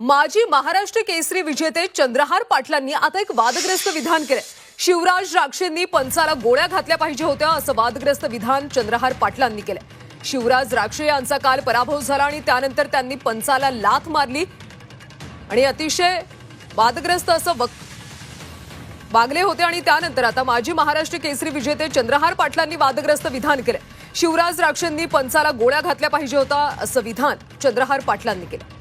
माजी महाराष्ट्र केसरी विजेते चंद्रहार पाटलांनी आता एक वादग्रस्त विधान केलंय. शिवराज राक्षेंनी पंचाला गोळ्या घातल्या पाहिजे होत्या असं वादग्रस्त विधान चंद्रहार पाटलांनी केलंय. शिवराज राक्षे यांचा काल पराभव झाला आणि त्यानंतर त्यांनी पंचाला लाथ मारली आणि अतिशय वादग्रस्त असं वक वागले होते आणि त्यानंतर आता माजी महाराष्ट्र केसरी विजेते चंद्रहार पाटलांनी वादग्रस्त विधान केलं शिवराज राक्षेंनी पंचाला गोळ्या घातल्या पाहिजे होता असं विधान चंद्रहार पाटलांनी केलं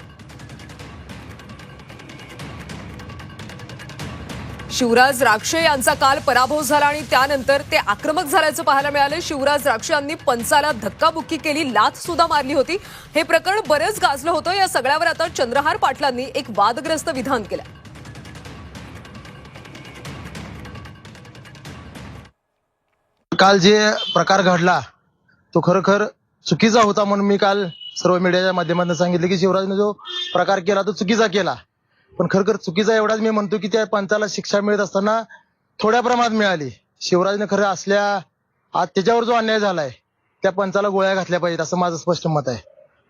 शिवराज राक्षे यांचा काल पराभव झाला आणि त्यानंतर ते आक्रमक झाल्याचं पाहायला मिळालं. शिवराज राक्षे यांनी पंचाला धक्काबुक्की केली लाथ सुद्धा मारली होती. हे प्रकरण बरंच गाजलं होतं. या सगळ्यावर आता चंद्रहार पाटलांनी एक वादग्रस्त विधान केलं काल जे प्रकार घडला तो खरोखर चुकीचा होता म्हणून मी काल सर्व मीडियाच्या माध्यमातून सांगितलं की शिवराजने जो प्रकार केला तो चुकीचा केला. पण खरखर चुकीचा एवढाच मी म्हणतो की त्या पंचाला शिक्षा मिळत असताना थोड्या प्रमाणात मिळाली. शिवराजने खरं असल्या आज त्याच्यावर जो अन्याय झालाय त्या पंचाला गोळ्या घातल्या पाहिजेत असं माझं स्पष्ट मत आहे.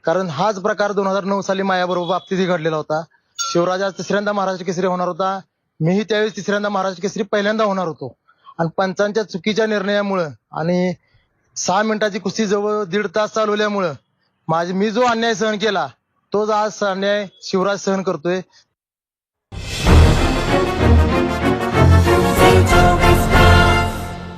कारण हाच प्रकार दोन हजार नऊ साली मायाबरोबर बाबतीतही घडलेला होता. शिवराज आज तिसऱ्यांदा महाराष्ट्र केसरी होणार होता. मीही त्यावेळेस तिसऱ्यांदा महाराष्ट्र केसरी पहिल्यांदा होणार होतो. आणि पंचांच्या चुकीच्या निर्णयामुळं आणि सहा मिनिटाची कुस्ती जवळ दीड तास चालवल्यामुळं माझी मी जो अन्याय सहन केला तोच आज अन्याय शिवराज सहन करतोय.